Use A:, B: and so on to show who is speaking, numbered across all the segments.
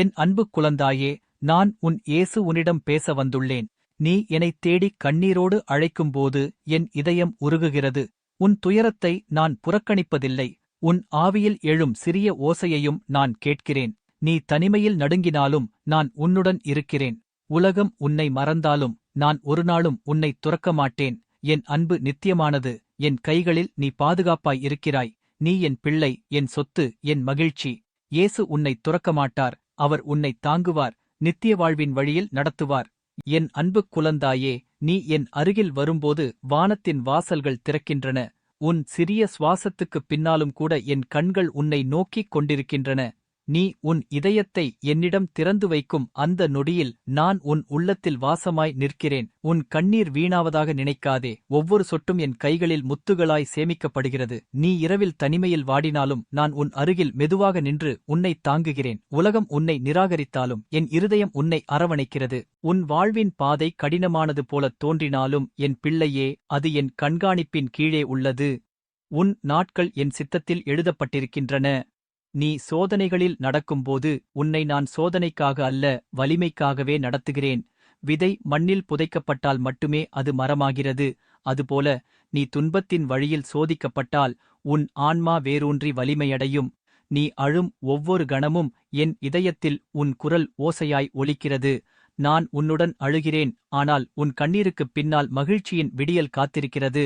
A: என் அன்பு குழந்தாயே நான் உன் இயேசு உன்னிடம் பேச வந்துள்ளேன். நீ என்னைத் தேடிக் கண்ணீரோடு அழைக்கும்போது என் இதயம் உருகுகிறது. உன் துயரத்தை நான் புறக்கணிப்பதில்லை. உன் ஆவியில் எழும் சிறிய ஓசையையும் நான் கேட்கிறேன். நீ தனிமையில் நடுங்கினாலும் நான் உன்னுடன் இருக்கிறேன். உலகம் உன்னை மறந்தாலும் நான் ஒருநாளும் உன்னை துறக்க மாட்டேன். என் அன்பு நித்தியமானது. என் கைகளில் நீ பாதுகாப்பாய் இருக்கிறாய். நீ என் பிள்ளை என் சொத்து என் மகிழ்ச்சி. இயேசு உன்னை துறக்க மாட்டார். அவர் உன்னை தாங்குவார் நித்திய வாழ்வின் வழியில் நடத்துவார். என் அன்பு குலந்தாயே நீ என் அருகில் வரும்போது வானத்தின் வாசல்கள் திறக்கின்றன. உன் சிறிய சுவாசத்துக்குப் பின்னாலும் கூட என் கண்கள் உன்னை நோக்கிக் கொண்டிருக்கின்றன. நீ உன் இதயத்தை என்னிடம் திறந்து வைக்கும் அந்த நொடியில் நான் உன் உள்ளத்தில் வாசமாய் நிற்கிறேன். உன் கண்ணீர் வீணாவதாக நினைக்காதே. ஒவ்வொரு சொட்டும் என் கைகளில் முத்துகளாய் சேமிக்கப்படுகிறது. நீ இரவில் தனிமையில் வாடினாலும் நான் உன் அருகில் மெதுவாக நின்று உன்னை தாங்குகிறேன். உலகம் உன்னை நிராகரித்தாலும் என் இருதயம் உன்னை அரவணைக்கிறது. உன் வாழ்வின் பாதை கடினமானது போலத் தோன்றினாலும் என் பிள்ளையே அது என் கண்காணிப்பின் கீழே உள்ளது. உன் நாட்கள் என் சித்தத்தில் எழுதப்பட்டிருக்கின்றன. நீ சோதனைகளில் நடக்கும்போது உன்னை நான் சோதனைக்காக அல்ல வலிமைக்காகவே நடத்துகிறேன். விதை மண்ணில் புதைக்கப்பட்டால் மட்டுமே அது மரமாகிறது. அதுபோல நீ துன்பத்தின் வழியில் சோதிக்கப்பட்டால் உன் ஆன்மா வேரூன்றி வலிமையடையும். நீ அழும் ஒவ்வொரு கணமும் என் இதயத்தில் உன் குரல் ஓசையாய் ஒலிக்கிறது. நான் உன்னுடன் அழுகிறேன் ஆனால் உன் கண்ணீருக்குப் பின்னால் மகிழ்ச்சியின் விடியல் காத்திருக்கிறது.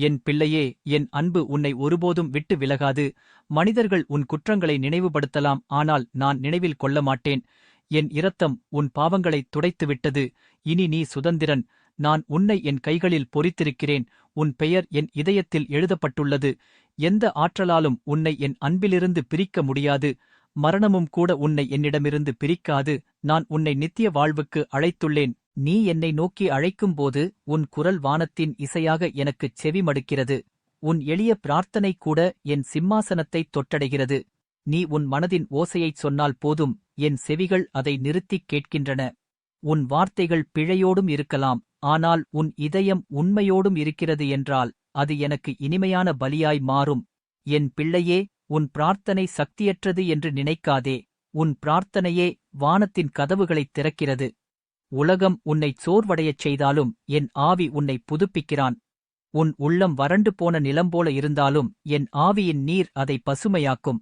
A: என் பிள்ளையே என் அன்பு உன்னை ஒருபோதும் விட்டு விலகாது. மனிதர்கள் உன் குற்றங்களை நினைவுபடுத்தலாம் ஆனால் நான் நினைவில் கொள்ள மாட்டேன். என் இரத்தம் உன் பாவங்களைத் துடைத்துவிட்டது. இனி நீ சுதந்திரன். நான் உன்னை என் கைகளில் பொறித்திருக்கிறேன். உன் பெயர் என் இதயத்தில் எழுதப்பட்டுள்ளது. எந்த ஆற்றலாலும் உன்னை என் அன்பிலிருந்து பிரிக்க முடியாது. மரணமும் கூட உன்னை என்னிடமிருந்து பிரிக்காது. நான் உன்னை நித்திய வாழ்வுக்கு அழைத்துள்ளேன். நீ என்னை நோக்கி அழைக்கும்போது உன் குரல் வானத்தின் இசையாக எனக்குச் செவி மடுக்கிறது உன் எளிய பிரார்த்தனை கூட என் சிம்மாசனத்தைத் தொட்டடைகிறது. நீ உன் மனதின் ஓசையைச் சொன்னால் போதும் என் செவிகள் அதை நிறுத்திக் கேட்கின்றன. உன் வார்த்தைகள் பிழையோடும் இருக்கலாம் ஆனால் உன் இதயம் உண்மையோடும் இருக்கிறது என்றால் அது எனக்கு இனிமையான பலியாய் மாறும். என் பிள்ளையே உன் பிரார்த்தனை சக்தியற்றது என்று நினைக்காதே. உன் பிரார்த்தனையே வானத்தின் கதவுகளைத் திறக்கிறது. உலகம் உன்னைச் சோர்வடையச் செய்தாலும் என் ஆவி உன்னை புதுப்பிக்கிறான். உன் உள்ளம் வறண்டு போன நிலம் போல இருந்தாலும் என் ஆவியின் நீர் அதை பசுமையாக்கும்.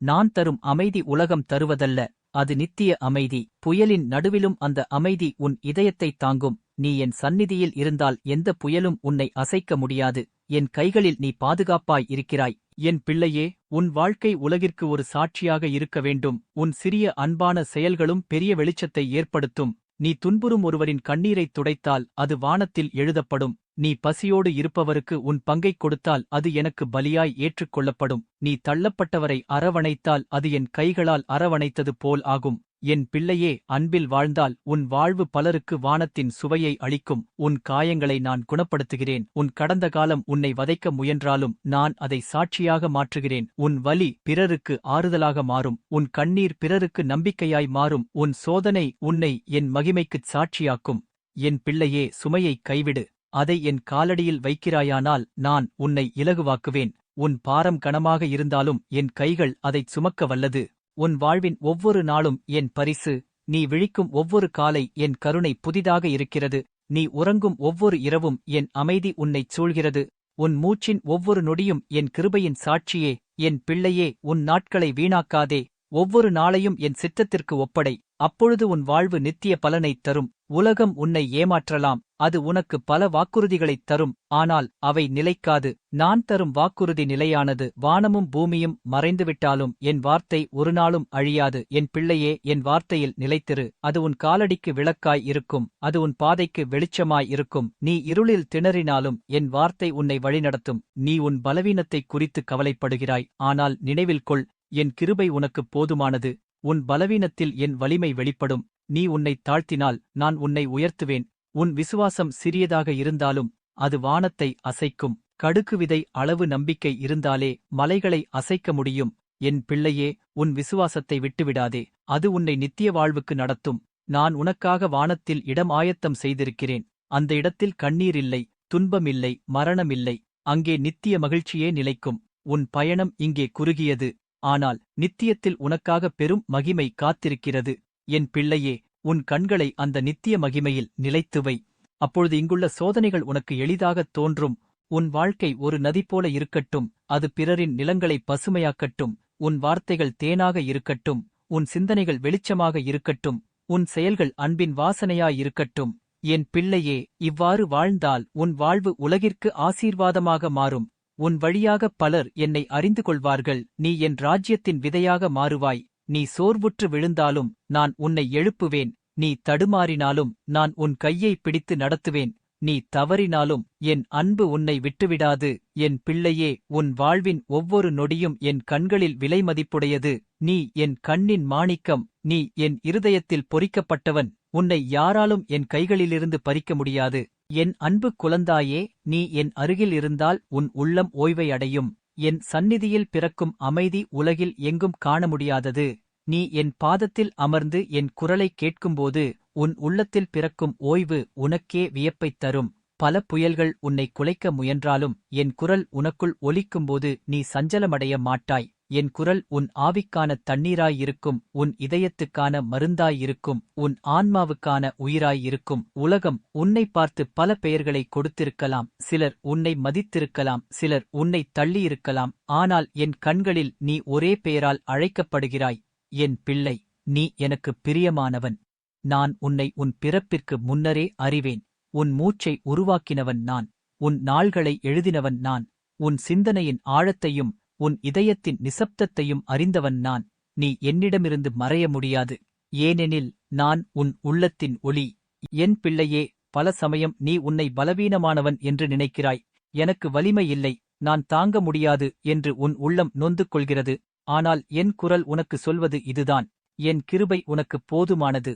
A: நான் தரும் அமைதி உலகம் தருவதல்ல அது நித்திய அமைதி. புயலின் நடுவிலும் அந்த அமைதி உன் இதயத்தைத் தாங்கும். நீ என் சந்நிதியில் இருந்தால் எந்த புயலும் உன்னை அசைக்க முடியாது. என் கைகளில் நீ பாதுகாப்பாய் இருக்கிறாய். என் பிள்ளையே உன் வாழ்க்கை உலகிற்கு ஒரு சாட்சியாக இருக்க வேண்டும். உன் சிறிய அன்பான செயல்களும் பெரிய வெளிச்சத்தை ஏற்படுத்தும். நீ துன்புறும் ஒருவரின் கண்ணீரைத் துடைத்தால் அது வானத்தில் எழுதப்படும். நீ பசியோடு இருப்பவருக்கு உன் பங்கைக் கொடுத்தால் அது எனக்கு பலியாய் ஏற்றுக்கொள்ளப்படும். நீ தள்ளப்பட்டவரை அரவணைத்தால் அது என் கைகளால் அரவணைத்தது போல் ஆகும். என் பிள்ளையே அன்பில் வாழ்ந்தால் உன் வாழ்வு பலருக்கு வானத்தின் சுவையை அளிக்கும். உன் காயங்களை நான் குணப்படுத்துகிறேன். உன் கடந்த காலம் உன்னை வதைக்க முயன்றாலும் நான் அதை சாட்சியாக மாற்றுகிறேன். உன் வலி பிறருக்கு ஆறுதலாக மாறும். உன் கண்ணீர் பிறருக்கு நம்பிக்கையாய் மாறும். உன் சோதனை உன்னை என் மகிமைக்குச் சாட்சியாக்கும். என் பிள்ளையே சுமையை கைவிடு. அதை என் காலடியில் வைக்கிறாயானால் நான் உன்னை இலகுவாக்குவேன். உன் பாரம் கனமாக இருந்தாலும் என் கைகள் அதைச் சுமக்க வல்லது. உன் வாழ்வின் ஒவ்வொரு நாளும் என் பரிசு. நீ விழிக்கும் ஒவ்வொரு காலை என் கருணை புதிதாக இருக்கிறது. நீ உறங்கும் ஒவ்வொரு இரவும் என் அமைதி உன்னைச் சூழ்கிறது. உன் மூச்சின் ஒவ்வொரு நொடியும் என் கிருபையின் சாட்சியே. என் பிள்ளையே உன் நாட்களை வீணாக்காதே. ஒவ்வொரு நாளையும் என் சித்தத்திற்கு ஒப்படை. அப்பொழுது உன் வாழ்வு நித்திய பலனைத் தரும். உலகம் உன்னை ஏமாற்றலாம். அது உனக்கு பல வாக்குறுதிகளைத் தரும் ஆனால் அவை நிலைக்காது. நான் தரும் வாக்குறுதி நிலையானது வானமும் பூமியும் மறைந்துவிட்டாலும் என் வார்த்தை ஒருநாளும் அழியாது. என் பிள்ளையே என் வார்த்தையில் நிலைத்திரு. அது உன் காலடிக்கு விளக்காய் இருக்கும். அது உன் பாதைக்கு வெளிச்சமாய் இருக்கும். நீ இருளில் திணறினாலும் என் வார்த்தை உன்னை வழிநடத்தும். நீ உன் பலவீனத்தைக் குறித்து கவலைப்படுகிறாய். ஆனால் நினைவில் கொள் என் கிருபை உனக்குப் போதுமானது. உன் பலவீனத்தில் என் வலிமை வெளிப்படும். நீ உன்னைத் தாழ்த்தினால் நான் உன்னை உயர்த்துவேன். உன் விசுவாசம் சிறியதாக இருந்தாலும் அது வானத்தை அசைக்கும். கடுக்கு விதை அளவு நம்பிக்கை இருந்தாலே மலைகளை அசைக்க முடியும். என் பிள்ளையே உன் விசுவாசத்தை விட்டுவிடாதே. அது உன்னை நித்திய வாழ்வுக்கு நடத்தும். நான் உனக்காக வானத்தில் இடம் ஆயத்தம் செய்திருக்கிறேன். அந்த இடத்தில் கண்ணீர் இல்லை துன்பமில்லை மரணமில்லை அங்கே நித்திய மகிழ்ச்சியே நிலைக்கும். உன் பயணம் இங்கே குறுகியது. ஆனால் நித்தியத்தில் உனக்காக பெரும் மகிமை காத்திருக்கிறது. என் பிள்ளையே உன் கண்களை அந்த நித்திய மகிமையில் நிலைத்துவை அப்பொழுது இங்குள்ள சோதனைகள் உனக்கு எளிதாகத் தோன்றும். உன் வாழ்க்கை ஒரு நதி போல இருக்கட்டும். அது பிறரின் நிலங்களை பசுமையாக்கட்டும். உன் வார்த்தைகள் தேனாக இருக்கட்டும். உன் சிந்தனைகள் வெளிச்சமாக இருக்கட்டும். உன் செயல்கள் அன்பின் வாசனையாயிருக்கட்டும் என் பிள்ளையே இவ்வாறு வாழ்ந்தால் உன் வாழ்வு உலகிற்கு ஆசீர்வாதமாக மாறும். உன் வழியாக பலர் என்னை அறிந்து கொள்வார்கள். நீ என் ராஜ்யத்தின் விதையாக மாறுவாய். நீ சோர்வுற்று விழுந்தாலும் நான் உன்னை எழுப்புவேன். நீ தடுமாறினாலும் நான் உன் கையை பிடித்து நடத்துவேன். நீ தவறினாலும் என் அன்பு உன்னை விட்டுவிடாது. என் பிள்ளையே உன் வாழ்வின் ஒவ்வொரு நொடியும் என் கண்களில் விலைமதிப்புடையது நீ என் கண்ணின் மாணிக்கம். நீ என் இருதயத்தில் பொறிக்கப்பட்டவன். உன்னை யாராலும் என் கைகளிலிருந்து பறிக்க முடியாது. என் அன்பு குழந்தாயே நீ என் அருகில் இருந்தால் உன் உள்ளம் ஓய்வை அடையும். என் சந்நிதியில் பிறக்கும் அமைதி உலகில் எங்கும் காண முடியாதது. நீ என் பாதத்தில் அமர்ந்து என் குரலைக் கேட்கும்போது உன் உள்ளத்தில் பிறக்கும் ஓய்வு உனக்கே வியப்பைத் தரும். பல புயல்கள் உன்னை குலைக்க முயன்றாலும் என் குரல் உனக்குள் ஒலிக்கும்போது நீ சஞ்சலமடைய மாட்டாய். என் குரல் உன் ஆவிக்கான தண்ணீராயிருக்கும் உன் இதயத்துக்கான மருந்தாயிருக்கும் உன் ஆன்மாவுக்கான உயிராயிருக்கும். உலகம் உன்னை பார்த்து பல பெயர்களை கொடுத்திருக்கலாம் சிலர் உன்னை மதித்திருக்கலாம் சிலர் உன்னை தள்ளியிருக்கலாம். ஆனால் என் கண்களில் நீ ஒரே பெயரால் அழைக்கப்படுகிறாய் என் பிள்ளை நீ எனக்கு பிரியமானவன். நான் உன்னை உன் பிறப்பிற்கு முன்னரே அறிவேன் உன் மூச்சை உருவாக்கினவன் நான் உன் நாள்களை எழுதினவன் நான் உன் சிந்தனையின் ஆழத்தையும் உன் இதயத்தின் நிசப்தத்தையும் அறிந்தவன் நான். நீ என்னிடமிருந்து மறைய முடியாது. ஏனெனில் நான் உன் உள்ளத்தின் ஒளி. என் பிள்ளையே பல சமயம் நீ உன்னை பலவீனமானவன் என்று நினைக்கிறாய். எனக்கு வலிமை இல்லை. நான் தாங்க முடியாது என்று உன் உள்ளம் நொந்து கொள்கிறது ஆனால் என் குரல் உனக்கு சொல்வது இதுதான். என் கிருபை உனக்குப் போதுமானது.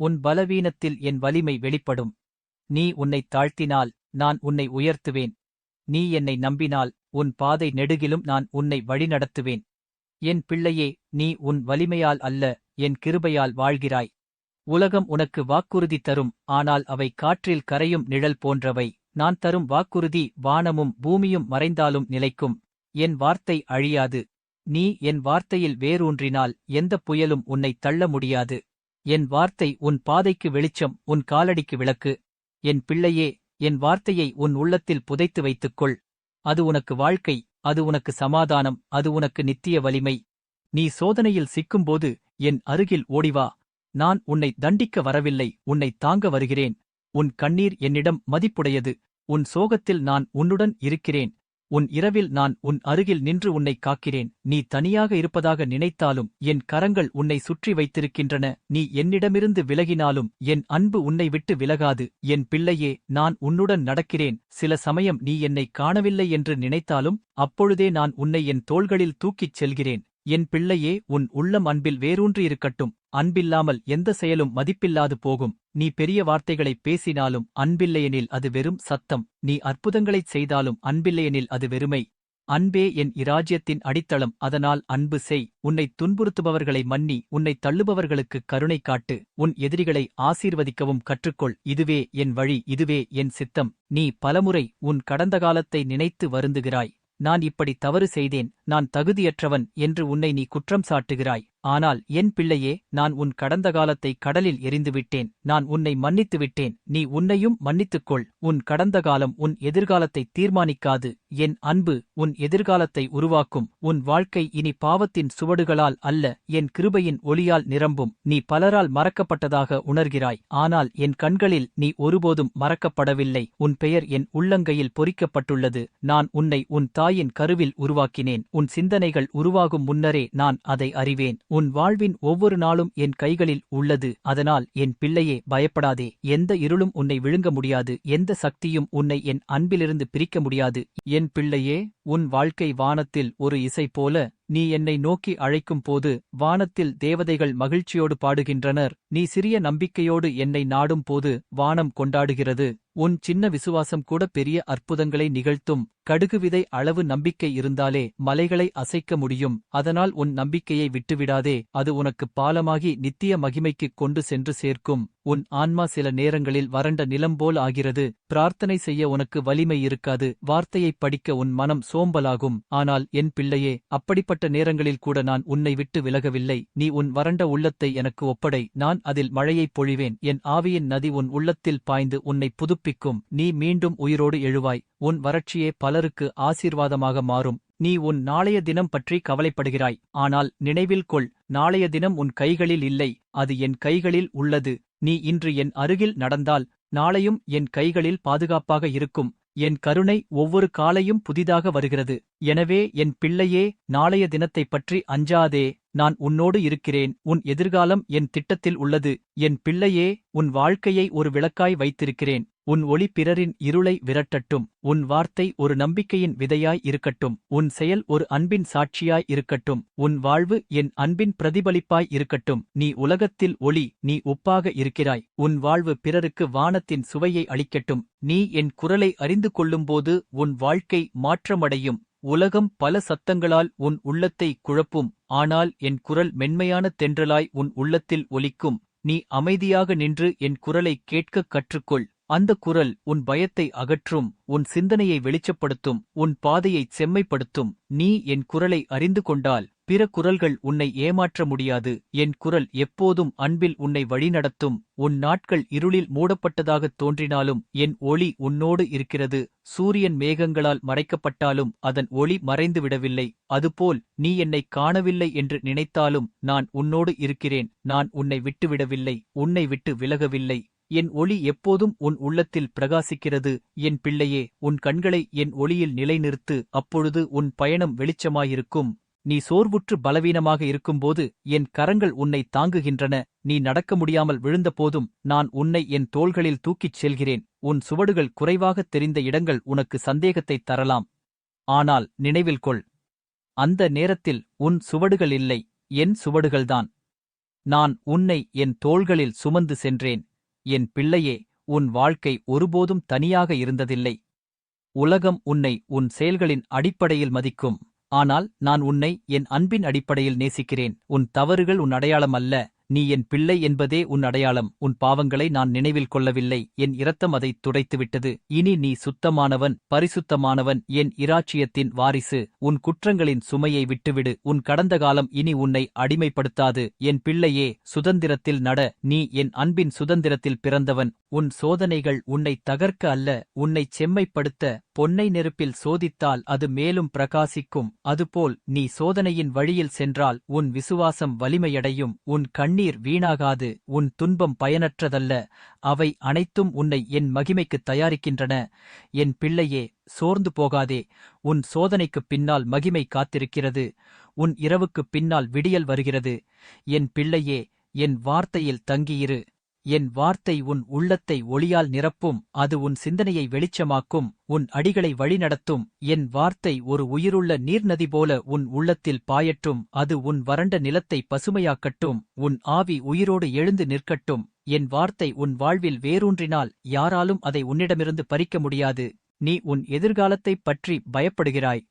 A: உன் பலவீனத்தில் என் வலிமை வெளிப்படும். நீ உன்னைத் தாழ்த்தினால் நான் உன்னை உயர்த்துவேன். நீ என்னை நம்பினால் உன் பாதை நெடுகிலும் நான் உன்னை வழிநடத்துவேன். என் பிள்ளையே நீ உன் வலிமையால் அல்ல என் கிருபையால் வாழ்கிறாய். உலகம் உனக்கு வாக்குறுதி தரும் ஆனால் அவை காற்றில் கரையும் நிழல் போன்றவை. நான் தரும் வாக்குறுதி வானமும் பூமியும் மறைந்தாலும் நிலைக்கும். என் வார்த்தை அழியாது. நீ என் வார்த்தையில் வேரூன்றினால் எந்தப் புயலும் உன்னைத் தள்ள முடியாது. என் வார்த்தை உன் பாதைக்கு வெளிச்சம் உன் காலடிக்கு விளக்கு. என் பிள்ளையே என் வார்த்தையை உன் உள்ளத்தில் புதைத்து வைத்துக்கொள். அது உனக்கு வாழ்க்கை அது உனக்கு சமாதானம் அது உனக்கு நித்திய வலிமை. நீ சோதனையில் சிக்கும்போது என் அருகில் ஓடிவா. நான் உன்னை தண்டிக்க வரவில்லை உன்னை தாங்க வருகிறேன். உன் கண்ணீர் என்னிடம் மதிப்புடையது. உன் சோகத்தில் நான் உன்னுடன் இருக்கிறேன். உன் இரவில் நான் உன் அருகில் நின்று உன்னை காக்கிறேன். நீ தனியாக இருப்பதாக நினைத்தாலும் என் கரங்கள் உன்னை சுற்றி வைத்திருக்கின்றன. நீ என்னிடமிருந்து விலகினாலும் என் அன்பு உன்னை விட்டு விலகாது. என் பிள்ளையே நான் உன்னுடன் நடக்கிறேன். சில சமயம் நீ என்னை காணவில்லை என்று நினைத்தாலும் அப்பொழுதே நான் உன்னை என் தோள்களில் தூக்கிச் செல்கிறேன். என் பிள்ளையே உன் உள்ளம் அன்பில் வேரூன்றியிருக்கட்டும். அன்பில்லாமல் எந்த செயலும் மதிப்பில்லாது போகும். நீ பெரிய வார்த்தைகளைப் பேசினாலும் அன்பில்லையெனில் அது வெறும் சத்தம். நீ அற்புதங்களைச் செய்தாலும் அன்பில்லையெனில் அது வெறுமை. அன்பே என் இராஜ்யத்தின் அடித்தளம். அதனால் அன்பு செய். உன்னை துன்புறுத்துபவர்களை மன்னி. உன்னை தள்ளுபவர்களுக்கு கருணை காட்டு. உன் எதிரிகளை ஆசீர்வதிக்கவும் கற்றுக்கொள். இதுவே என் வழி. இதுவே என் சித்தம். நீ பலமுறை உன் கடந்த காலத்தை நினைத்து வருந்துகிறாய். நான் இப்படி தவறு செய்தேன். நான் தகுதியற்றவன் என்று உன்னை நீ குற்றம் சாட்டுகிறாய். ஆனால் என் பிள்ளையே நான் உன் கடந்த காலத்தை கடலில் எரிந்துவிட்டேன் நான் உன்னை மன்னித்து விட்டேன் நீ உன்னையும் மன்னித்துக்கொள். உன் கடந்த காலம் உன் எதிர்காலத்தை தீர்மானிக்காது. என் அன்பு உன் எதிர்காலத்தை உருவாக்கும். உன் வாழ்க்கை இனி பாவத்தின் சுவடுகளால் அல்ல. என் கிருபையின் ஒளியால் நிரம்பும். நீ பலரால் மறக்கப்பட்டதாக உணர்கிறாய். ஆனால் என் கண்களில் நீ ஒருபோதும் மறக்கப்படவில்லை. உன் பெயர் என் உள்ளங்கையில் பொறிக்கப்பட்டுள்ளது. நான் உன்னை உன் தாயின் கருவில் உருவாக்கினேன். உன் சிந்தனைகள் உருவாகும் முன்னரே நான் அதை அறிவேன். உன் வாழ்வின் ஒவ்வொரு நாளும் என் கைகளில் உள்ளது. அதனால் என் பிள்ளையே பயப்படாதே. எந்த இருளும் உன்னை விழுங்க முடியாது. எந்த சக்தியும் உன்னை என் அன்பிலிருந்து பிரிக்க முடியாது. என் பிள்ளையே உன் வாழ்க்கை வானத்தில் ஒரு இசை போல நீ என்னை நோக்கி அழைக்கும் போது வானத்தில் தேவதைகள் மகிழ்ச்சியோடு பாடுகின்றனர். நீ சிறிய நம்பிக்கையோடு என்னை நாடும் போது வானம் கொண்டாடுகிறது. உன் சின்ன விசுவாசம் கூட பெரிய அற்புதங்களை நிகழ்த்தும். கடுகு விதை அளவு நம்பிக்கை இருந்தாலே மலைகளை அசைக்க முடியும். அதனால் உன் நம்பிக்கையை விட்டுவிடாதே. அது உனக்கு பாலமாகி நித்திய மகிமைக்குக் கொண்டு சென்று சேர்க்கும். உன் ஆன்மா சில நேரங்களில் வறண்ட நிலம் போல் ஆகிறது. பிரார்த்தனை செய்ய உனக்கு வலிமை இருக்காது. வார்த்தையைப் படிக்க உன் மனம் சோம்பலாகும். ஆனால் என் பிள்ளையே அப்படிப்பட்ட நேரங்களில் கூட நான் உன்னை விட்டு விலகவில்லை. நீ உன் வறண்ட உள்ளத்தை எனக்கு ஒப்படை. நான் அதில் மழையைப் பொழிவேன். என் ஆவியின் நதி உன் உள்ளத்தில் பாய்ந்து உன்னை புதுப்பிக்கும். நீ மீண்டும் உயிரோடு எழுவாய். உன் வறட்சியே பலருக்கு ஆசீர்வாதமாக மாறும். நீ உன் நாளைய தினம் பற்றி கவலைப்படுகிறாய். ஆனால் நினைவில் கொள் நாளைய தினம் உன் கைகளில் இல்லை அது என் கைகளில் உள்ளது. நீ இன்று என் அருகில் நடந்தால் நாளையும் என் கைகளில் பாதுகாப்பாக இருக்கும். என் கருணை ஒவ்வொரு காலையும் புதிதாக வருகிறது. எனவே என் பிள்ளையே நாளைய தினத்தைப் பற்றி அஞ்சாதே நான் உன்னோடு இருக்கிறேன். உன் எதிர்காலம் என் திட்டத்தில் உள்ளது. என் பிள்ளையே உன் வாழ்க்கையை ஒரு விளக்காய் வைத்திருக்கிறேன். உன் ஒளி பிறரின் இருளை விரட்டட்டும். உன் வார்த்தை ஒரு நம்பிக்கையின் விதையாய் இருக்கட்டும். உன் செயல் ஒரு அன்பின் சாட்சியாய் இருக்கட்டும். உன் வாழ்வு என் அன்பின் பிரதிபலிப்பாய் இருக்கட்டும். நீ உலகத்தில் ஒளி நீ உப்பாக இருக்கிறாய். உன் வாழ்வு பிறருக்கு வானத்தின் சுவையை அளிக்கட்டும். நீ என் குரலை அறிந்து கொள்ளும்போது உன் வாழ்க்கை மாற்றமடையும். உலகம் பல சத்தங்களால் உன் உள்ளத்தை குழப்பும். ஆனால் என் குரல் மென்மையான தென்றலாய் உன் உள்ளத்தில் ஒலிக்கும். நீ அமைதியாக நின்று என் குரலை கேட்கக் கற்றுக்கொள். அந்த குரல் உன் பயத்தை அகற்றும் உன் சிந்தனையை வெளிச்சப்படுத்தும் உன் பாதையைச் செம்மைப்படுத்தும். நீ என் குரலை அறிந்து கொண்டால் பிற குரல்கள் உன்னை ஏமாற்ற முடியாது. என் குரல் எப்போதும் அன்பில் உன்னை வழிநடத்தும். உன் நாட்கள் இருளில் மூடப்பட்டதாகத் தோன்றினாலும் என் ஒளி உன்னோடு இருக்கிறது. சூரியன் மேகங்களால் மறைக்கப்பட்டாலும் அதன் ஒளி மறைந்துவிடவில்லை. அதுபோல் நீ என்னைக் காணவில்லை என்று நினைத்தாலும் நான் உன்னோடு இருக்கிறேன். நான் உன்னை விட்டுவிடவில்லை. உன்னை விட்டு விலகவில்லை. என் ஒளி எப்போதும் உன் உள்ளத்தில் பிரகாசிக்கிறது. என் பிள்ளையே உன் கண்களை என் ஒளியில் நிலைநிறுத்து அப்பொழுது உன் பயணம் வெளிச்சமாயிருக்கும். நீ சோர்வுற்று பலவீனமாக இருக்கும்போது என் கரங்கள் உன்னை தாங்குகின்றன. நீ நடக்க முடியாமல் விழுந்தபோதும் நான் உன்னை என் தோள்களில் தூக்கிச் செல்கிறேன். உன் சுவடுகள் குறைவாகத் தெரிந்த இடங்கள் உனக்கு சந்தேகத்தைத் தரலாம். ஆனால் நினைவில் கொள். அந்த நேரத்தில் உன் சுவடுகள் இல்லை என் சுவடுகள்தான். நான் உன்னை என் தோள்களில் சுமந்து சென்றேன். என் பிள்ளையே உன் வாழ்க்கை ஒருபோதும் தனியாக இருந்ததில்லை. உலகம் உன்னை உன் செயல்களின் அடிப்படையில் மதிக்கும். ஆனால் நான் உன்னை என் அன்பின் அடிப்படையில் நேசிக்கிறேன். உன் தவறுகள் உன் அடையாளம் அல்ல. நீ என் பிள்ளை என்பதே உன் அடையாளம். உன் பாவங்களை நான் நினைவில் கொள்ளவில்லை. என் இரத்தம் அதைத் துடைத்துவிட்டது. இனி நீ சுத்தமானவன் பரிசுத்தமானவன். என் இராச்சியத்தின் வாரிசு உன் குற்றங்களின் சுமையை விட்டுவிடு. உன் கடந்த காலம் இனி உன்னை அடிமைப்படுத்தாது. என் பிள்ளையே சுதந்திரத்தில் நட. நீ என் அன்பின் சுதந்திரத்தில் பிறந்தவன். உன் சோதனைகள் உன்னை தகர்க்க அல்ல. உன்னைச் செம்மைப்படுத்த பொன்னை நெருப்பில் சோதித்தால் அது மேலும் பிரகாசிக்கும். அதுபோல் நீ சோதனையின் வழியில் சென்றால் உன் விசுவாசம் வலிமையடையும். உன் கண்ணீர் வீணாகாது உன் துன்பம் பயனற்றதல்ல அவை அனைத்தும் உன்னை என் மகிமைக்குத் தயாரிக்கின்றன. என் பிள்ளையே சோர்ந்து போகாதே உன் சோதனைக்குப் பின்னால் மகிமை காத்திருக்கிறது உன் இரவுக்குப் பின்னால் விடியல் வருகிறது. என் பிள்ளையே என் வார்த்தையில் தங்கியிரு. என் வார்த்தை உன் உள்ளத்தை ஒளியால் நிரப்பும் அது உன் சிந்தனையை வெளிச்சமாக்கும் உன் அடிகளை வழிநடத்தும் என் வார்த்தை ஒரு உயிருள்ள நீர்நதி போல உன் உள்ளத்தில் பாயட்டும் அது உன் வறண்ட நிலத்தை பசுமையாக்கட்டும் உன் ஆவி உயிரோடு எழுந்து நிற்கட்டும் என் வார்த்தை உன் வாழ்வில் வேரூன்றினால் யாராலும் அதை உன்னிடமிருந்து பறிக்க முடியாது நீ உன் எதிர்காலத்தைப் பற்றி பயப்படுகிறாய்.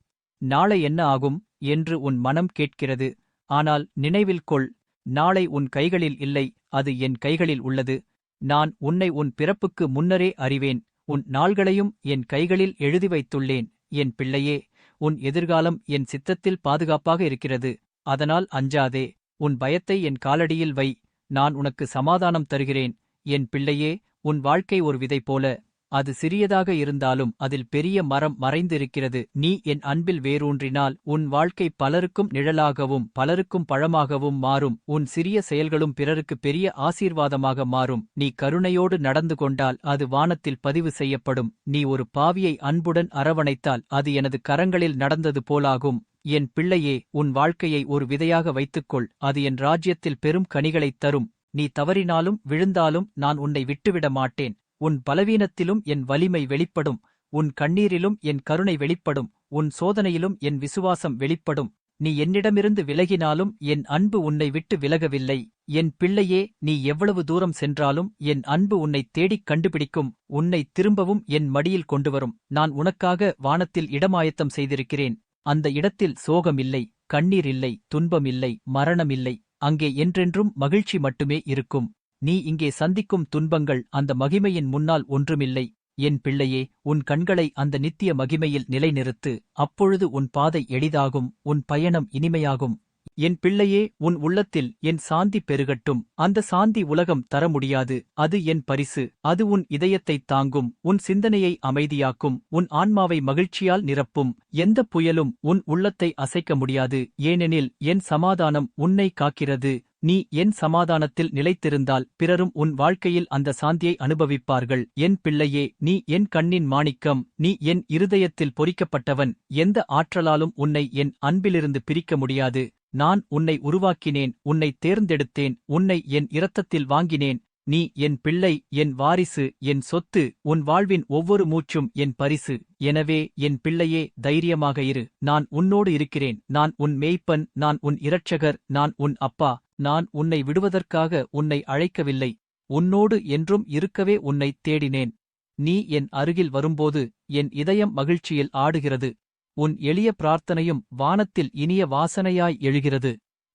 A: நாளை என்ன ஆகும்? என்று உன் மனம் கேட்கிறது. ஆனால் நினைவில் கொள் நாளை உன் கைகளில் இல்லை அது என் கைகளில் உள்ளது. நான் உன்னை உன் பிறப்புக்கு முன்னரே அறிவேன். உன் நாள்களையும் என் கைகளில் எழுதி வைத்துள்ளேன். என் பிள்ளையே உன் எதிர்காலம் என் சித்தத்தில் பாதுகாப்பாக இருக்கிறது. அதனால் அஞ்சாதே உன் பயத்தை என் காலடியில் வை. நான் உனக்கு சமாதானம் தருகிறேன். என் பிள்ளையே உன் வாழ்க்கை ஒரு விதை போல அது சிறியதாக இருந்தாலும் அதில் பெரிய மரம் மறைந்திருக்கிறது. நீ என் அன்பில் வேரூன்றினால் உன் வாழ்க்கை பலருக்கும் நிழலாகவும் பலருக்கும் பழமாகவும் மாறும். உன் சிறிய செயல்களும் பிறருக்கு பெரிய ஆசீர்வாதமாக மாறும். நீ கருணையோடு நடந்து கொண்டால் அது வானத்தில் பதிவு செய்யப்படும். நீ ஒரு பாவியை அன்புடன் அரவணைத்தால் அது எனது கரங்களில் நடந்தது போலாகும். என் பிள்ளையே உன் வாழ்க்கையை ஒரு விதையாக வைத்துக்கொள். அது என் ராஜ்யத்தில் பெரும் கனிகளைத் தரும். நீ தவறினாலும் விழுந்தாலும் நான் உன்னை விட்டுவிட மாட்டேன் உன் பலவீனத்திலும் என் வலிமை வெளிப்படும். உன் கண்ணீரிலும் என் கருணை வெளிப்படும். உன் சோதனையிலும் என் விசுவாசம் வெளிப்படும். நீ என்னிடமிருந்து விலகினாலும் என் அன்பு உன்னை விட்டு விலகவில்லை. என் பிள்ளையே நீ எவ்வளவு தூரம் சென்றாலும் என் அன்பு உன்னை தேடிக் கண்டுபிடிக்கும். உன்னை திரும்பவும் என் மடியில் கொண்டுவரும். நான் உனக்காக வானத்தில் இடமாயத்தம் செய்திருக்கிறேன். அந்த இடத்தில் சோகமில்லை கண்ணீர் இல்லை துன்பமில்லை மரணமில்லை. அங்கே என்றென்றும் மகிழ்ச்சி மட்டுமே இருக்கும். நீ இங்கே சந்திக்கும் துன்பங்கள் அந்த மகிமையின் முன்னால் ஒன்றுமில்லை. என் பிள்ளையே உன் கண்களை அந்த நித்திய மகிமையில் நிலைநிறுத்து. அப்பொழுது உன் பாதை எளிதாகும் உன் பயணம் இனிமையாகும். என் பிள்ளையே உன் உள்ளத்தில் என் சாந்தி பெருகட்டும். அந்த சாந்தி உலகம் தர முடியாது. அது என் பரிசு. அது உன் இதயத்தைத் தாங்கும். உன் சிந்தனையை அமைதியாக்கும். உன் ஆன்மாவை மகிழ்ச்சியால் நிரப்பும். எந்த புயலும் உன் உள்ளத்தை அசைக்க முடியாது. ஏனெனில் என் சமாதானம் உன்னை காக்கிறது. நீ என் சமாதானத்தில் நிலைத்திருந்தால் பிறரும் உன் வாழ்க்கையில் அந்த சாந்தியை அனுபவிப்பார்கள். என் பிள்ளையே நீ என் கண்ணின் மாணிக்கம் நீ என் இருதயத்தில் பொறிக்கப்பட்டவன். எந்த ஆற்றலாலும் உன்னை என் அன்பிலிருந்து பிரிக்க முடியாது. நான் உன்னை உருவாக்கினேன் உன்னை தேர்ந்தெடுத்தேன் உன்னை என் இரத்தத்தில் வாங்கினேன். நீ என் பிள்ளை என் வாரிசு என் சொத்து உன் வாழ்வின் ஒவ்வொரு மூச்சும் என் பரிசு. எனவே என் பிள்ளையே தைரியமாக இரு. நான் உன்னோடு இருக்கிறேன். நான் உன் மேய்ப்பன் நான் உன் இரட்சகர் நான் உன் அப்பா. நான் உன்னை விடுவதற்காக உன்னை அழைக்கவில்லை. உன்னோடு என்றும் இருக்கவே உன்னைத் தேடினேன். நீ என் அருகில் வரும்போது என் இதயம் மகிழ்ச்சியில் ஆடுகிறது. உன் எளிய பிரார்த்தனையும் வானத்தில் இனிய வாசனையாய் எழுகிறது.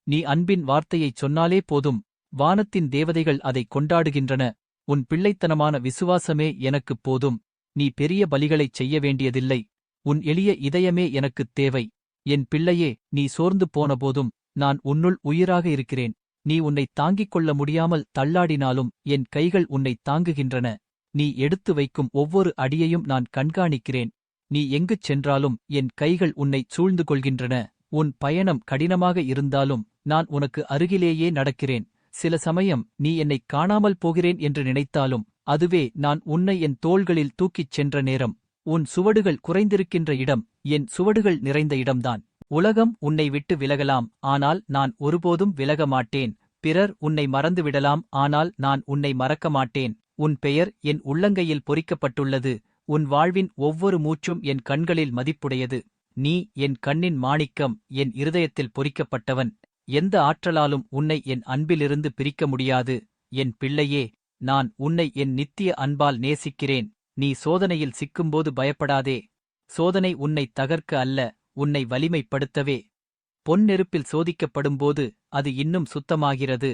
A: நீ அன்பின் வார்த்தையைச் சொன்னாலே போதும். வானத்தின் தேவதைகள் அதை கொண்டாடுகின்றன. உன் பிள்ளைத்தனமான விசுவாசமே எனக்குப் போதும். நீ பெரிய பலிகளைச் செய்ய வேண்டியதில்லை உன் எளிய இதயமே எனக்குத் தேவை. என் பிள்ளையே நீ சோர்ந்து போனபோதும் நான் உன்னுள் உயிராக இருக்கிறேன். நீ உன்னை தாங்கிக் கொள்ள முடியாமல் தள்ளாடினாலும் என் கைகள் உன்னை தாங்குகின்றன. நீ எடுத்து வைக்கும் ஒவ்வொரு அடியையும் நான் கண்காணிக்கிறேன். நீ எங்குச் சென்றாலும் என் கைகள் உன்னைச் சூழ்ந்து கொள்கின்றன. உன் பயணம் கடினமாக இருந்தாலும் நான் உனக்கு அருகிலேயே நடக்கிறேன். சில சமயம் நீ என்னைக் காணாமல் போகிறேன் என்று நினைத்தாலும் அதுவே நான் உன்னை என் தோள்களில் தூக்கிச் சென்ற நேரம். உன் சுவடுகள் குறைந்திருக்கின்ற இடம் என் சுவடுகள் நிறைந்த இடம்தான். உலகம் உன்னை விட்டு விலகலாம் ஆனால் நான் ஒருபோதும் விலக மாட்டேன் பிறர் உன்னை மறந்துவிடலாம் ஆனால் நான் உன்னை மறக்க மாட்டேன் உன் பெயர் என் உள்ளங்கையில் பொறிக்கப்பட்டுள்ளது. உன் வாழ்வின் ஒவ்வொரு மூச்சும் என் கண்களில் மதிப்புடையது. நீ என் கண்ணின் மாணிக்கம் என் இருதயத்தில் பொறிக்கப்பட்டவன். எந்த ஆற்றலாலும் உன்னை என் அன்பிலிருந்து பிரிக்க முடியாது. என் பிள்ளையே நான் உன்னை என் நித்திய அன்பால் நேசிக்கிறேன். நீ சோதனையில் சிக்கும்போது பயப்படாதே. சோதனை உன்னை தகர்க்க அல்ல. உன்னை வலிமைப்படுத்தவே. பொன் நெருப்பில் சோதிக்கப்படும்போது அது இன்னும் சுத்தமாகிறது.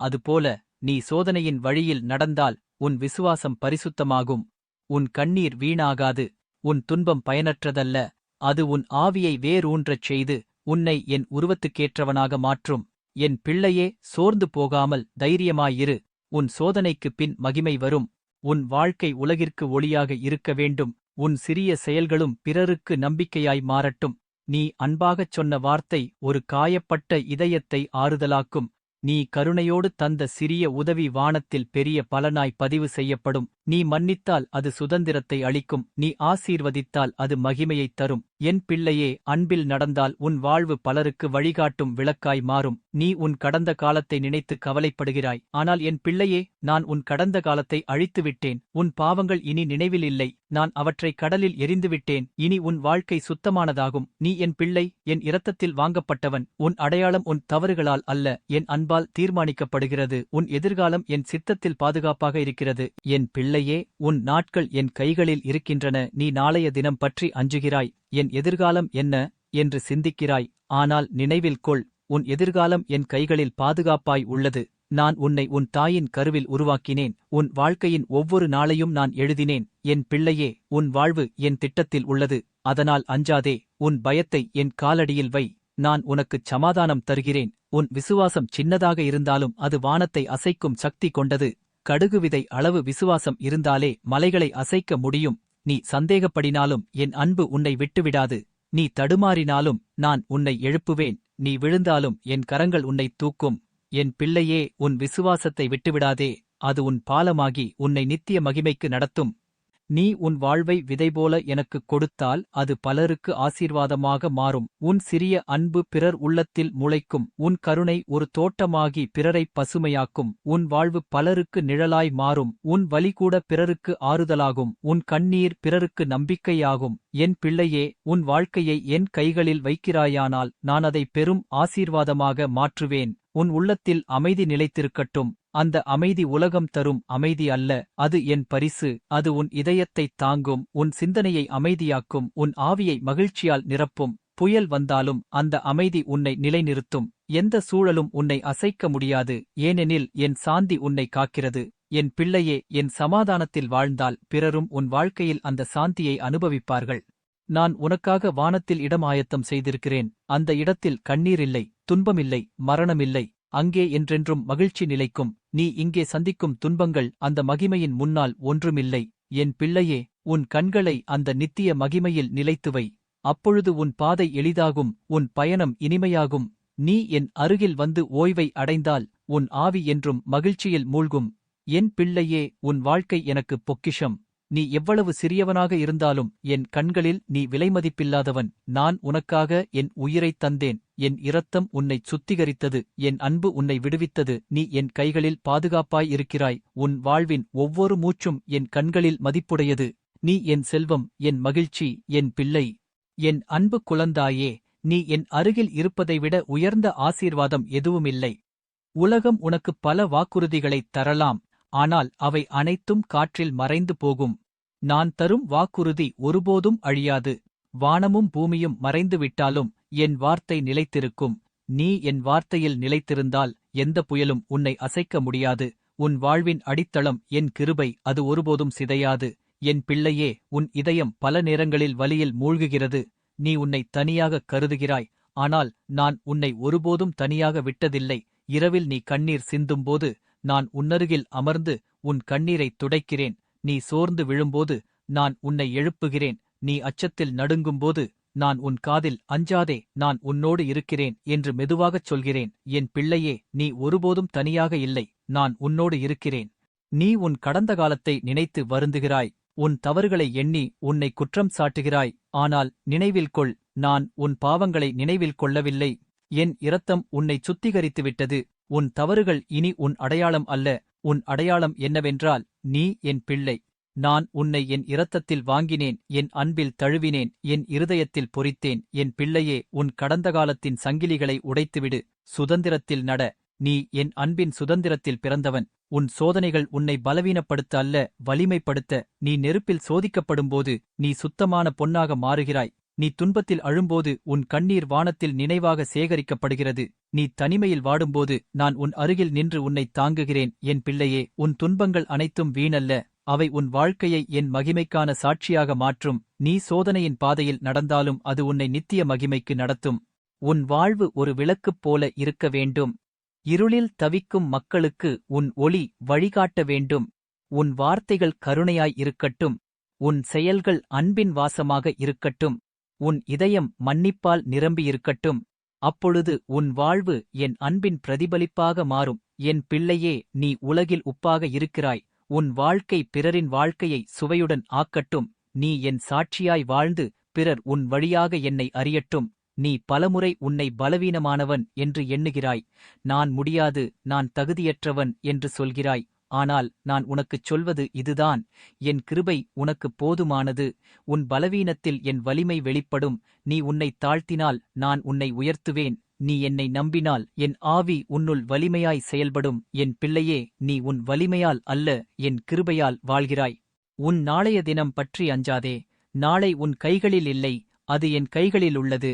A: அதுபோல நீ சோதனையின் வழியில் நடந்தால் உன் விசுவாசம் பரிசுத்தமாகும். உன் கண்ணீர் வீணாகாது. உன் துன்பம் பயனற்றதல்ல. அது உன் ஆவியை வேரூன்றச் செய்து உன்னை என் உருவத்துக்கேற்றவனாக மாற்றும். என் பிள்ளையே சோர்ந்து போகாமல் தைரியமாயிரு. உன் சோதனைக்குப் பின் மகிமை வரும். உன் வாழ்க்கை உலகிற்கு ஒளியாக இருக்க வேண்டும். உன் சிறிய செயல்களும் பிறருக்கு நம்பிக்கையாய் மாறட்டும். நீ அன்பாகச் சொன்ன வார்த்தை ஒரு காயப்பட்ட இதயத்தை ஆறுதலாக்கும். நீ கருணையோடு தந்த சிறிய உதவி வானத்தில் பெரிய பலனாய் பதிவு செய்யப்படும். நீ மன்னித்தால் அது சுதந்திரத்தை அளிக்கும். நீ ஆசீர்வதித்தால் அது மகிமையைத் தரும். என் பிள்ளையே அன்பில் நடந்தால் உன் வாழ்வு பலருக்கு வழிகாட்டும் விளக்காய் மாறும். நீ உன் கடந்த காலத்தை நினைத்து கவலைப்படுகிறாய். ஆனால் என் பிள்ளையே நான் உன் கடந்த காலத்தை அழித்துவிட்டேன். உன் பாவங்கள் இனி நினைவில் இல்லை. நான் அவற்றை கடலில் எரிந்துவிட்டேன். இனி உன் வாழ்க்கை சுத்தமானதாகும். நீ என் பிள்ளை என் இரத்தத்தில் வாங்கப்பட்டவன். உன் அடையாளம் உன் தவறுகளால் அல்ல. என் அன்பால் தீர்மானிக்கப்படுகிறது. உன் எதிர்காலம் என் சித்தத்தில் பாதுகாப்பாக இருக்கிறது. என் பிள்ளை பிள்ளையே உன் நாட்கள் என் கைகளில் இருக்கின்றன நீ நாளைய தினம் பற்றி அஞ்சுகிறாய் என் எதிர்காலம் என்ன என்று சிந்திக்கிறாய் ஆனால் நினைவில் கொள் உன் எதிர்காலம் என் கைகளில் பாதுகாப்பாய் உள்ளது நான் உன்னை உன் தாயின் கருவில் உருவாக்கினேன் உன் வாழ்க்கையின் ஒவ்வொரு நாளையும் நான் எழுதினேன் என் பிள்ளையே உன் வாழ்வு என் திட்டத்தில் உள்ளது அதனால் அஞ்சாதே உன் பயத்தை என் காலடியில் வை நான் உனக்குச் சமாதானம் தருகிறேன் உன் விசுவாசம் சின்னதாக இருந்தாலும் அது வானத்தை அசைக்கும் சக்தி கொண்டது கடுகு விதை அளவு விசுவாசம் இருந்தாலே மலைகளை அசைக்க முடியும். நீ சந்தேகப்படினாலும் என் அன்பு உன்னை விட்டுவிடாது. நீ தடுமாறினாலும் நான் உன்னை எழுப்புவேன். நீ விழுந்தாலும் என் கரங்கள் உன்னை தூக்கும். என் பிள்ளையே உன் விசுவாசத்தை விட்டுவிடாதே. அது உன் பாலமாகி உன்னை நித்திய மகிமைக்கு நடத்தும். நீ உன் வாழ்வை விதைபோல எனக்குக் கொடுத்தால் அது பலருக்கு ஆசீர்வாதமாக மாறும். உன் சிறிய அன்பு பிறர் உள்ளத்தில் முளைக்கும். உன் கருணை ஒரு தோட்டமாகி பிறரைப் பசுமையாக்கும். உன் வாழ்வு பலருக்கு நிழலாய் மாறும். உன் வலி கூட பிறருக்கு ஆறுதலாகும். உன் கண்ணீர் பிறருக்கு நம்பிக்கையாகும். என் பிள்ளையே உன் வாழ்க்கையை என் கைகளில் வைக்கிறாயானால் நான் அதை பெரும் ஆசீர்வாதமாக மாற்றுவேன். உன் உள்ளத்தில் அமைதி நிலைத்திருக்கட்டும். அந்த அமைதி உலகம் தரும் அமைதி அல்ல அது என் பரிசு அது உன் இதயத்தைத் தாங்கும் உன் சிந்தனையை அமைதியாக்கும் உன் ஆவியை மகிழ்ச்சியால் நிரப்பும். புயல் வந்தாலும் அந்த அமைதி உன்னை நிலைநிறுத்தும். எந்த சூழலும் உன்னை அசைக்க முடியாது ஏனெனில் என் சாந்தி உன்னை காக்கிறது. என் பிள்ளையே என் சமாதானத்தில் வாழ்ந்தால் பிறரும் உன் வாழ்க்கையில் அந்த சாந்தியை அனுபவிப்பார்கள். நான் உனக்காக வானத்தில் இடம் ஆயத்தம் செய்திருக்கிறேன் அந்த இடத்தில் கண்ணீரில்லை துன்பமில்லை மரணமில்லை அங்கே என்றென்றும் மகிழ்ச்சி நிலைக்கும். நீ இங்கே சந்திக்கும் துன்பங்கள் அந்த மகிமையின் முன்னால் ஒன்றுமில்லை. என் பிள்ளையே உன் கண்களை அந்த நித்திய மகிமையில் நிலைத்துவை. அப்பொழுது உன் பாதை எளிதாகும் உன் பயணம் இனிமையாகும். நீ என் அருகில் வந்து ஓய்வை அடைந்தால் உன் ஆவி என்றும் மகிழ்ச்சியில் மூழ்கும். என் பிள்ளையே உன் வாழ்க்கை எனக்கு பொக்கிஷம். நீ எவ்வளவு சிறியவனாக இருந்தாலும் என் கண்களில் நீ விலைமதிப்பில்லாதவன். நான் உனக்காக என் உயிரைத் தந்தேன். என் இரத்தம் உன்னைச் சுத்திகரித்தது. என் அன்பு உன்னை விடுவித்தது. நீ என் கைகளில் பாதுகாப்பாய் இருக்கிறாய். உன் வாழ்வின் ஒவ்வொரு மூச்சும் என் கண்களில் மதிப்புடையது. நீ என் செல்வம் என் மகிழ்ச்சி என் பிள்ளை என் அன்பு குழந்தாயே. நீ என் அருகில் இருப்பதை விட உயர்ந்த ஆசீர்வாதம் எதுவுமில்லை. உலகம் உனக்கு பல வாக்குறுதிகளைத் தரலாம். ஆனால் அவை அனைத்தும் காற்றில் மறைந்து போகும். நான் தரும் வாக்குறுதி ஒருபோதும் அழியாது. வானமும் பூமியும் மறைந்துவிட்டாலும் என் வார்த்தை நிலைத்திருக்கும். நீ என் வார்த்தையில் நிலைத்திருந்தால் எந்த புயலும் உன்னை அசைக்க முடியாது. உன் வாழ்வின் அடித்தளம் என் கிருபை அது ஒருபோதும் சிதையாது. என் பிள்ளையே உன் இதயம் பல நேரங்களில் வலியில் மூழ்குகிறது. நீ உன்னை தனியாக கருதுகிறாய். ஆனால் நான் உன்னை ஒருபோதும் தனியாக விட்டதில்லை. இரவில் நீ கண்ணீர் சிந்தும்போது நான் உன்னருகில் அமர்ந்து உன் கண்ணீரைத் துடைக்கிறேன். நீ சோர்ந்து விழும்போது நான் உன்னை எழுப்புகிறேன். நீ அச்சத்தில் நடுங்கும்போது நான் உன் காதில் அஞ்சாதே நான் உன்னோடு இருக்கிறேன் என்று மெதுவாகச் சொல்கிறேன். என் பிள்ளையே நீ ஒருபோதும் தனியாக இல்லை நான் உன்னோடு இருக்கிறேன். நீ உன் கடந்த காலத்தை நினைத்து வருந்துகிறாய் உன் தவறுகளை எண்ணி உன்னை குற்றம் சாட்டுகிறாய். ஆனால் நினைவில் கொள் நான் உன் பாவங்களை நினைவில் கொள்ளவில்லை. என் இரத்தம் உன்னை சுத்திகரித்துவிட்டது உன் தவறுகள் இனி உன் அடையாளம் அல்ல. உன் அடையாளம் என்னவென்றால் நீ என் பிள்ளை. நான் உன்னை என் இரத்தத்தில் வாங்கினேன் என் அன்பில் தழுவினேன் என் இருதயத்தில் பொறித்தேன் என் பிள்ளையே உன் கடந்த காலத்தின் சங்கிலிகளை உடைத்துவிடு சுதந்திரத்தில் நட. நீ என் அன்பின் சுதந்திரத்தில் பிறந்தவன். உன் சோதனைகள் உன்னை பலவீனப்படுத்த அல்ல வலிமைப்படுத்த. நீ நெருப்பில் சோதிக்கப்படும்போது நீ சுத்தமான பொன்னாக மாறுகிறாய். நீ துன்பத்தில் அழும்போது உன் கண்ணீர் வானத்தில் நினைவாக சேகரிக்கப்படுகிறது. நீ தனிமையில் வாடும்போது நான் உன் அருகில் நின்று உன்னை தாங்குகிறேன். என் பிள்ளையே உன் துன்பங்கள் அனைத்தும் வீணல்ல. அவை உன் வாழ்க்கையை என் மகிமைக்கான சாட்சியாக மாற்றும். நீ சோதனையின் பாதையில் நடந்தாலும் அது உன்னை நித்திய மகிமைக்கு நடத்தும். உன் வாழ்வு ஒரு விளக்குப் போல இருக்க வேண்டும். இருளில் தவிக்கும் மக்களுக்கு உன் ஒளி வழிகாட்ட வேண்டும். உன் வார்த்தைகள் கருணையாய் இருக்கட்டும். உன் செயல்கள் அன்பின் வாசமாக இருக்கட்டும். உன் இதயம் மன்னிப்பால் நிரம்பியிருக்கட்டும். அப்பொழுது உன் வாழ்வு என் அன்பின் பிரதிபலிப்பாக மாறும். என் பிள்ளையே நீ உலகில் உப்பாக இருக்கிறாய். உன் வாழ்க்கை பிறரின் வாழ்க்கையை சுவையுடன் ஆக்கட்டும். நீ என் சாட்சியாய் வாழ்ந்து பிறர் உன் வழியாக என்னை அறியட்டும். நீ பலமுறை உன்னை பலவீனமானவன் என்று எண்ணுகிறாய். நான் முடியாது நான் தகுதியற்றவன் என்று சொல்கிறாய். ஆனால் நான் உனக்குச் சொல்வது இதுதான். என் கிருபை உனக்குப் போதுமானது. உன் பலவீனத்தில் என் வலிமை வெளிப்படும். நீ உன்னை தாழ்த்தினால் நான் உன்னை உயர்த்துவேன். நீ என்னை நம்பினால் என் ஆவி உன்னுள் வலிமையாய் செயல்படும். என் பிள்ளையே நீ உன் வலிமையால் அல்ல என் கிருபையால் வாழ்கிறாய். உன் நாளைய தினம் பற்றி அஞ்சாதே. நாளை உன் கைகளில் இல்லை. அது என் கைகளில் உள்ளது.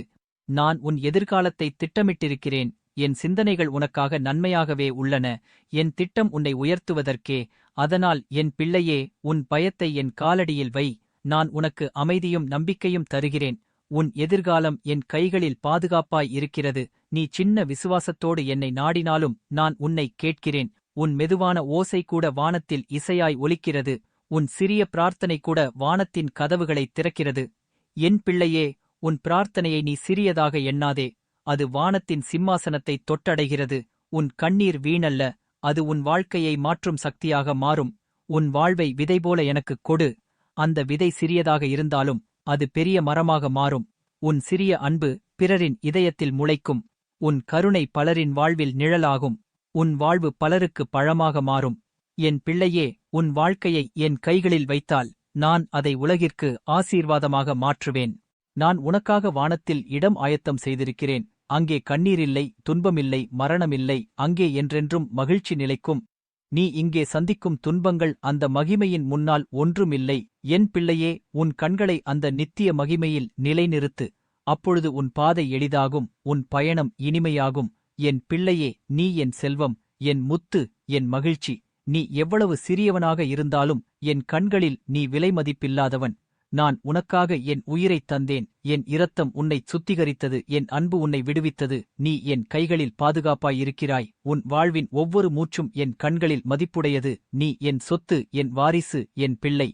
A: நான் உன் எதிர்காலத்தை திட்டமிட்டிருக்கிறேன். என் சிந்தனைகள் உனக்காக நன்மையாகவே உள்ளன. என் திட்டம் உன்னை உயர்த்துவதற்கே. அதனால் என் பிள்ளையே உன் பயத்தை என் காலடியில் வை. நான் உனக்கு அமைதியும் நம்பிக்கையும் தருகிறேன். உன் எதிர்காலம் என் கைகளில் பாதுகாப்பாய் இருக்கிறது. நீ சின்ன விசுவாசத்தோடு என்னை நாடினாலும் நான் உன்னை கேட்கிறேன். உன் மெதுவான ஓசை கூட வானத்தில் இசையாய் ஒலிக்கிறது. உன் சிறிய பிரார்த்தனை கூட வானத்தின் கதவுகளை திறக்கிறது. என் பிள்ளையே உன் பிரார்த்தனையை நீ சிறியதாக எண்ணாதே. அது வானத்தின் சிம்மாசனத்தை தொட்டடைகிறது. உன் கண்ணீர் வீணல்ல. அது உன் வாழ்க்கையை மாற்றும் சக்தியாக மாறும். உன் வாழ்வை விதைபோல எனக்குக் கொடு. அந்த விதை சிறியதாக இருந்தாலும் அது பெரிய மரமாக மாறும். உன் சிறிய அன்பு பிறரின் இதயத்தில் முளைக்கும். உன் கருணை பலரின் வாழ்வில் நிழலாகும். உன் வாழ்வு பலருக்கு பழமாக மாறும். என் பிள்ளையே உன் வாழ்க்கையை என் கைகளில் வைத்தால் நான் அதை உலகிற்கு ஆசீர்வாதமாக மாற்றுவேன். நான் உனக்காக வானத்தில் இடம் ஆயத்தம் செய்திருக்கிறேன். அங்கே கண்ணீரில்லை துன்பமில்லை மரணமில்லை அங்கே என்றென்றும் மகிழ்ச்சி நிலைக்கும். நீ இங்கே சந்திக்கும் துன்பங்கள் அந்த மகிமையின் முன்னால் ஒன்றுமில்லை. என் பிள்ளையே உன் கண்களை அந்த நித்திய மகிமையில் நிலைநிறுத்து. அப்பொழுது உன் பாதை எளிதாகும் உன் பயணம் இனிமையாகும். என் பிள்ளையே நீ என் செல்வம் என் முத்து என் மகிழ்ச்சி. நீ எவ்வளவு சிறியவனாக இருந்தாலும் என் கண்களில் நீ விலைமதிப்பில்லாதவன். நான் உனக்காக என் உயிரைத் தந்தேன் என் இரத்தம் உன்னைச் சுத்திகரித்தது என் அன்பு உன்னை விடுவித்தது நீ என் கைகளில் பாதுகாப்பாயிருக்கிறாய் உன் வாழ்வின் ஒவ்வொரு மூச்சும் என் கண்களில் மதிப்புடையது நீ என் சொத்து என் வாரிசு என் பிள்ளை.